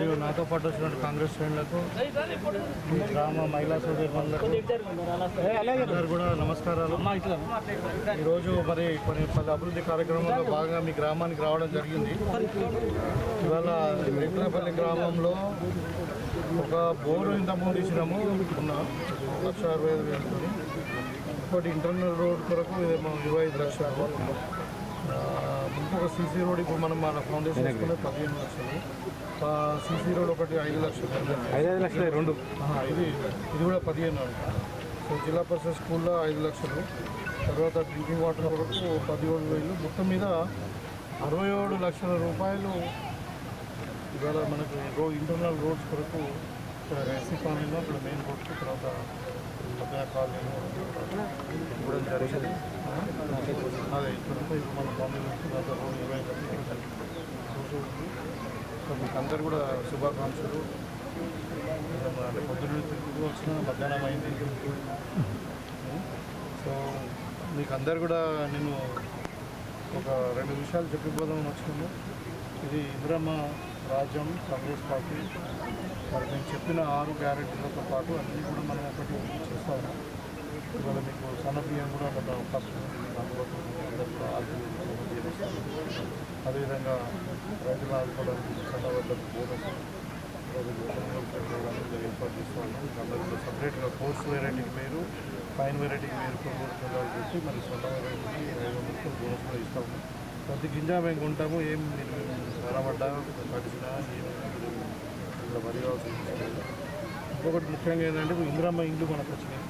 మరియు నాతో పాటు వచ్చిన కాంగ్రెస్ శ్రేణులకు గ్రామ మహిళా సోదరులకు అందరూ కూడా నమస్కారాలు. ఈరోజు మరి కొన్ని పది అభివృద్ధి కార్యక్రమంలో భాగంగా మీ గ్రామానికి రావడం జరిగింది. ఇవాళ రెడ్లపల్లి గ్రామంలో ఒక బోరు ఇంతకుముందు ఇచ్చినాము ఉన్న లక్ష అరవై ఐదు వేలతో ఇంకోటి ఇంటర్నల్ రోడ్ కొరకు ఇరవై ఐదు లక్షలు. ఇంకొక సీసీ రోడ్ ఇప్పుడు మనం మన ఫౌండేషన్ వేసుకునే పదిహేను లక్షలు సీసీ రోడ్ ఒకటి ఐదు లక్షలు. ఐదైదు లక్షలు రెండు. ఇది ఇది కూడా పదిహేను సో జిల్లా పరిషత్ స్కూల్లో ఐదు లక్షలు. తర్వాత డ్రింకింగ్ వాటర్ కొరకు పదిహేడు వేలు. మొత్తం మీద అరవై ఏడు లక్షల రూపాయలు ఇవాళ మనకు రో ఇంటర్నల్ రోడ్స్ కొరకు ఇక్కడ ఎస్సీ కాలనీలో ఇక్కడ మెయిన్ రోడ్కి తర్వాత మధ్య కాలనీలో ఇవ్వడం జరిగింది అదే ఇక్కడంతా ఇప్పుడు మన కాలనీలో తర్వాత రోడ్ ఇరవై సో మీకు అందరు కూడా శుభాకాంక్షలు పొద్దున్న తిరుగుతూ వచ్చిన మధ్యాహ్నం అయింది సో మీకు అందరు కూడా నేను ఒక రెండు విషయాలు చెప్పిపోదామని వచ్చినాము ఇది ఇందిరమ్మ రాజ్యం కాంగ్రెస్ పార్టీ మరి నేను చెప్పిన ఆరు గ్యారెంటీలతో పాటు అన్నీ కూడా మనం ఒకటి చేస్తా ఉన్నాం ఇవాళ మీకు సన్నబియ్యం కూడా ఒక ఫస్ట్ అందుబాటులో అదేవిధంగా రైతులు ఆదుకోవడానికి సన్న బోనస్ ఏర్పాటు చేస్తూ ఉన్నాం అందరికీ సపరేట్గా కోర్స్ వెరైటీకి మీరు ఫైన్ వెరైటీకి మీరు కొనుగోలు చెప్పి మరి సొంత వెరైటీకి ఐదు వందలతో బోనస్ కూడా ఇస్తాము. ప్రతి గింజ మేము ఉంటాము ఏం మీరు ధరపడ్డా పడిచినా ఏం ఇక్కడ వరి ఇంకొకటి ముఖ్యంగా ఏంటంటే ఇందిరమ్మ ఇండ్లు మనకు వచ్చినాయి.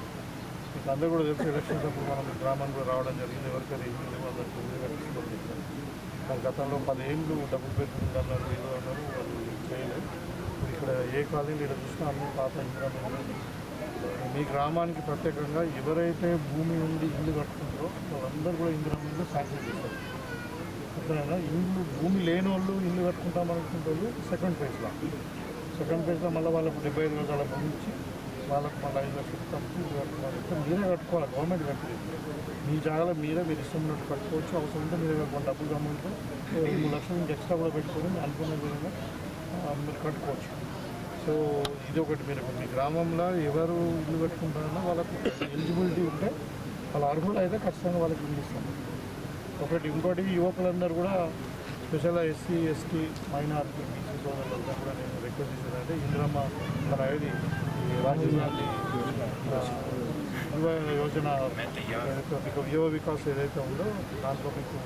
మీకు అందరూ కూడా తెలిసి ఎలక్షన్స్ అప్పుడు మనం గ్రామానికి రావడం జరిగింది. ఎవరికైనా ఇండ్లు లేవు అందరికి ఇల్లు కట్టించుకోవడం చెప్పారు గతంలో పదేళ్ళు డబ్బులు పెట్టుకుంది అన్నారు ఏదో అన్నారు వాళ్ళు చేయలేదు. ఇక్కడ ఏ కాలనీ ఇక్కడ చూసినా అన్ని పాత ఇందిరమ్మ మీ గ్రామానికి ప్రత్యేకంగా ఎవరైతే భూమి ఉండి ఇల్లు కట్టుకుంటారో వాళ్ళందరూ కూడా ఇందిరమ్మ ఇల్లు శాంక్షన్ చేస్తారు అర్థమైనా ఇల్లు భూమి లేని వాళ్ళు ఇల్లు కట్టుకుంటాం అనుకుంటే సెకండ్ ఫేజ్లో సెకండ్ ఫేజ్లో మళ్ళీ వాళ్ళకు డెబ్బై ఐదు గజాల భూమి వాళ్ళకు మళ్ళీ ఐదు లక్షలు తప్పు ఇల్లు మీరే కట్టుకోవాలి గవర్నమెంట్ కట్టి మీ జాగాలో మీరే మీరు ఇష్టం కట్టుకోవచ్చు. అవసరం ఉంటే మీరు కొన్ని డబ్బులు గమ్ముంటే రెండు మూడు లక్షలు నుంచి ఎక్స్ట్రా కూడా పెట్టుకొని మీరు అనుకున్న విధంగా మీరు కట్టుకోవచ్చు. సో ఇది ఒకటి మీరు మీ గ్రామంలో ఎవరు ఇల్లు కట్టుకుంటారో వాళ్ళకు ఎలిజిబిలిటీ ఉంటే వాళ్ళ అర్హులు అయితే ఖచ్చితంగా వాళ్ళకి ఇల్లు ఇస్తాం. ఒకటి ఇంకోటి యువకులందరూ కూడా స్పెషల్గా ఎస్సీ ఎస్టీ మైనార్టీ బీసీ సోదరులంతా కూడా నేను రిక్వెస్ట్ చేసేదంటే ఇందిరమ్మ మన ఏది ఈ రాజీవ్ గాంధీ యోజన యువ వికాస్ ఏదైతే ఉందో దాంట్లో మీకు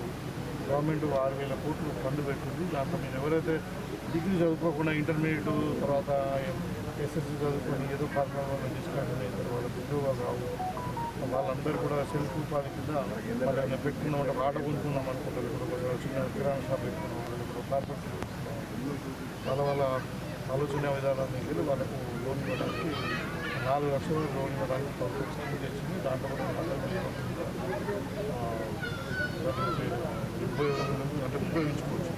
గవర్నమెంట్ ఆరు వేల కోట్లు ఫండ్ పెట్టింది. దాంట్లో మీరు ఎవరైతే డిగ్రీ చదువుకోకుండా ఇంటర్మీడియట్ తర్వాత ఎస్ఎస్సీ చదువుకొని ఏదో కారణాల వల్ల డిస్కౌంట్ వాళ్ళకి ఉద్యోగాలు రావు. వాళ్ళందరూ కూడా సెల్ఫ్ ఉపాధి కింద వాళ్ళని పెట్టుకున్నాం అంటే ఆట కొనుక్కున్నాం అనుకుంటారు. ఇప్పుడు చిన్న కిరాణా షాప్ పెట్టుకున్నాం ఇప్పుడు కార్పొరేట్ వాళ్ళ వాళ్ళ ఆలోచన విధానాన్ని వెళ్ళి వాళ్ళకు లోన్ ఇవ్వడానికి నాలుగు లక్షలు లోన్ ఇవ్వడానికి ప్రభుత్వం తెచ్చింది. దాంట్లో కూడా అంటే ఉపయోగించుకోవచ్చు.